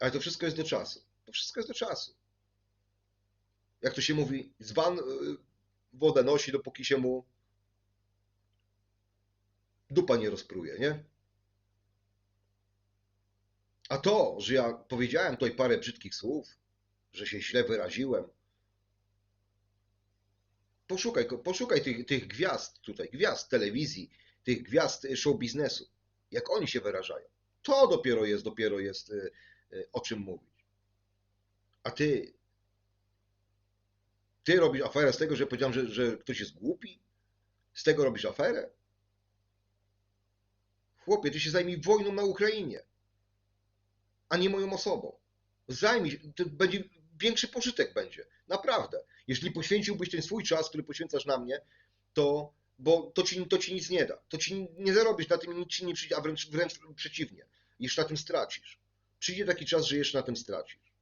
Ale to wszystko jest do czasu. To wszystko jest do czasu. Jak to się mówi, dzban y, wodę nosi, dopóki się mu dupa nie rozpruje, nie? A to, że ja powiedziałem tutaj parę brzydkich słów, że się źle wyraziłem, poszukaj, poszukaj tych, tych gwiazd tutaj, gwiazd telewizji, tych gwiazd show biznesu, jak oni się wyrażają. To dopiero jest, dopiero jest y, o czym mówić. A ty, ty robisz aferę z tego, że powiedziałem, że, że ktoś jest głupi? Z tego robisz aferę? Chłopie, ty się zajmij wojną na Ukrainie, a nie moją osobą. Zajmij się, to będzie większy pożytek będzie. Naprawdę. Jeśli poświęciłbyś ten swój czas, który poświęcasz na mnie, to, bo to ci, to ci nic nie da. To ci nie zarobisz na tym nic ci nie przyjdzie, a wręcz, wręcz przeciwnie. Jeszcze na tym stracisz. Przyjdzie taki czas, że jeszcze na tym stracisz.